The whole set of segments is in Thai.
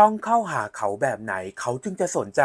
ต้องเข้าหาเขาแบบไหน เขาจึงจะสนใจ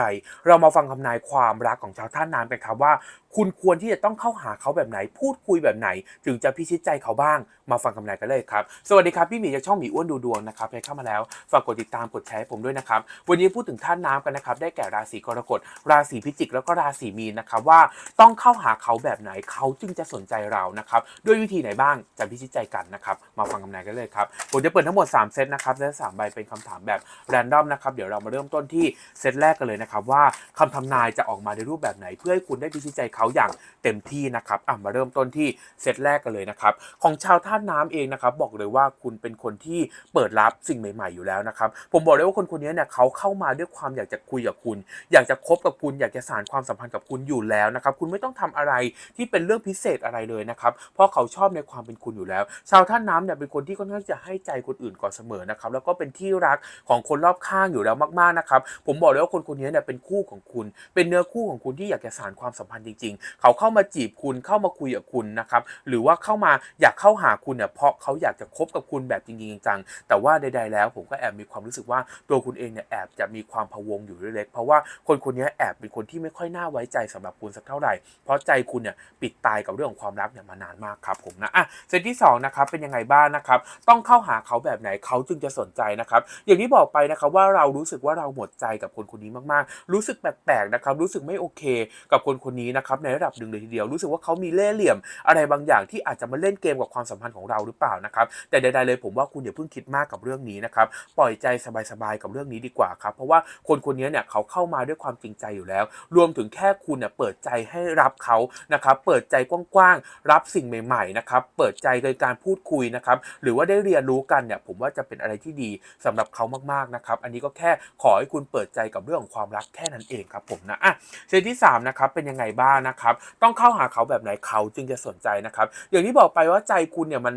เรามาฟังคำนายความรักของชาวท่าน้ำกันครับว่า คุณควรที่จะต้องเข้าหาเขาแบบไหน พูดคุยแบบไหน ถึงจะพิชิตใจเขาบ้าง มาฟังคำนายกันเลยครับ สวัสดีครับพี่หมีจากช่องหมีอ้วนดูดวงนะครับใครเข้ามาแล้วฝากกดติดตามกดแชร์ผมด้วยนะครับวันนี้พูดถึงท่าน้ำกันนะครับได้แก่ราศีกรกฎราศีพิจิก แล้วก็ราศีมีนนะครับว่าต้องเข้าหาเขาแบบไหน เขาจึงจะสนใจเรานะครับด้วยวิธีไหนบ้างจะพิชิตใจกันนะครับมาฟังคำนายกันเลยครับผมจะเปิดทั้งหมด 3 เซตนะครับและ3ใบเป็นคำถามแบบแรนดอมนะครับเดี๋ยวเรามาเริ่มต้นที่เซตแรกกันเลยนะครับว่าคำทำนายจะออกมาในรูปแบบไหน เพื่อให้คุณได้พิชิตใจเขาอย่างเต็มที่นะครับอะมาเริ่มต้นที่เซตแรกกันเลยนะครับของชาวท่าน้ำเองนะครับบอกเลยว่าคุณเป็นคนที่เปิดรับสิ่งใหม่ ๆอยู่แล้วนะครับผมบอกเลยว่าคนคนนี้เนี่ยเขาเข้ามาด้วยความอยากจะคุยกับคุณ อยากจะคบกับคุณ อยากจะสานความสัมพันธ์กับคุณอยู่แล้วนะครับคุณไม่ต้องทำอะไรที่เป็นเรื่องพิเศษอะไรเลยนะครับเพราะเขาชอบในความเป็นคุณอยู่แล้ว ชาวท่าน้ำเนี่ยเป็นคนที่ค่อนข้างจะให้ใจคนอื่นก่อนเสมอนะครับแล้วก็เป็นที่รักของคนรอบข้างอยู่แล้วมากๆนะครับผมบอกเลยว่าคนคนนี้เนี่ยเป็นคู่ของคุณ เป็นเนื้อคู่ของคุณที่อยากจะสานความสัมพันธ์จริง ๆ เขาเข้ามาจีบคุณเข้ามาคุยกับคุณนะครับหรือว่าเข้ามาอยากเข้าหาคุณเนี่ยเพราะเขาอยากจะคบกับคุณแบบจริงๆจังๆแต่ว่าใดๆแล้วผมก็แอบมีความรู้สึกว่าตัวคุณเองเนี่ยแอบจะมีความพะวงอยู่เล็กๆเพราะว่าคนคนนี้แอบเป็นคนที่ไม่ค่อยน่าไว้ใจสำหรับคุณสักเท่าไหร่ เพราะใจคุณเนี่ยปิดตายกับเรื่องของความรักเนี่ยมานานมากครับผมนะอะเซตที่สองนะครับเป็นยังไงบ้างนะครับต้องเข้าหาเขาแบบไหนเขาจึงจะสนใจนะครับอย่างที่บอกไปนะครับว่าเรารู้สึกว่าเราหมดใจกับคนคนนี้มากๆ รู้สึกแปลกๆนะครับรู้สึกไม่โอเค กับคนคนนี้นะครับในระดับหนึ่งเลยทีเดียว รู้สึกว่าเขามีเล่ห์เหลี่ยม อะไรบางอย่างที่อาจจะมาเล่นเกมกับความสัมพันธ์ของเราหรือเปล่านะครับแต่ใดๆเลยผมว่าคุณอย่าเพิ่งคิดมากกับเรื่องนี้นะครับปล่อยใจสบายๆกับเรื่องนี้ดีกว่าครับเพราะว่าคนคนนี้เนี่ยเขาเข้ามาด้วยความจริงใจอยู่แล้ว รวมถึงแค่คุณเนี่ยเปิดใจให้รับเขานะครับเปิดใจกว้างๆรับสิ่งใหม่ๆนะครับเปิดใจโดยการพูดคุยนะครับหรือว่าได้เรียนรู้กันเนี่ยผมว่าจะเป็นอะไรที่ดีสำหรับเขามากๆนะครับครับอันนี้ก็แค่ขอให้คุณเปิดใจกับเรื่องของความรักแค่นั้นเองครับผมนะอะเซตที่3นะครับเป็นยังไงบ้างนะครับต้องเข้าหาเขาแบบไหนเขาจึงจะสนใจนะครับอย่างที่บอกไปว่าใจคุณเนี่ยมัน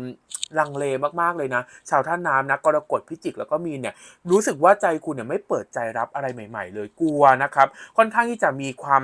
ลังเลมากๆเลยนะ ชาวท่าน้ำนะกรกฎพิจิกแล้วก็มีเนี่ยรู้สึกว่าใจคุณเนี่ยไม่เปิดใจรับอะไรใหม่ ๆ เลยกลัวนะครับค่อนข้างที่จะมีความ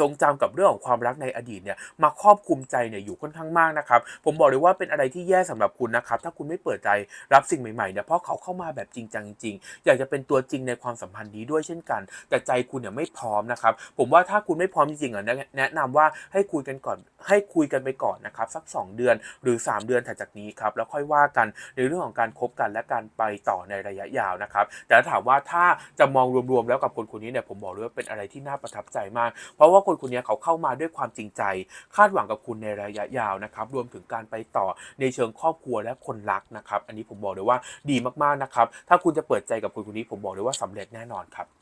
ทรงจำกับเรื่องของความรักในอดีตเนี่ยมาครอบคลุมใจเนี่ยอยู่ค่อนข้างมากนะครับ ผมบอกเลยว่าเป็นอะไรที่แย่สำหรับคุณนะครับ ถ้าคุณไม่เปิดใจรับสิ่งใหม่ๆเนี่ยเพราะเขาเข้ามาแบบจริงจังจริงอยากจะเป็นตัวจริงในความสัมพันธ์นี้ด้วยเช่นกัน แต่ใจคุณเนี่ยไม่พร้อมนะครับ ผมว่าถ้าคุณไม่พร้อมจริงๆอะแนะนะนำว่าให้คุยกันก่อนให้คุยกันไปก่อนนะครับสัก 2 เดือนหรือ 3 เดือนถัดจากนี้ครับแล้วค่อยว่ากันในเรื่องของการคบกันและการไปต่อในระยะยาวนะครับ แต่ถ้าถามว่าถ้าจะมองรวมๆแล้วกับคนคนนี้เนี่ยผมบอกเลยว่าเป็นอะไรที่น่าประทับใจมาก เพราะว่าคนคนนี้เขาเข้ามาด้วยความจริงใจ คาดหวังกับคุณในระยะยาวนะครับ รวมถึงการไปต่อในเชิงครอบครัวและคนรักนะครับ อันนี้ผมบอกเลยว่าดีมากๆนะครับ ถ้าคุณจะเปิดใจกับคนคนนี้ผมบอกเลยว่าสำเร็จแน่นอนครับ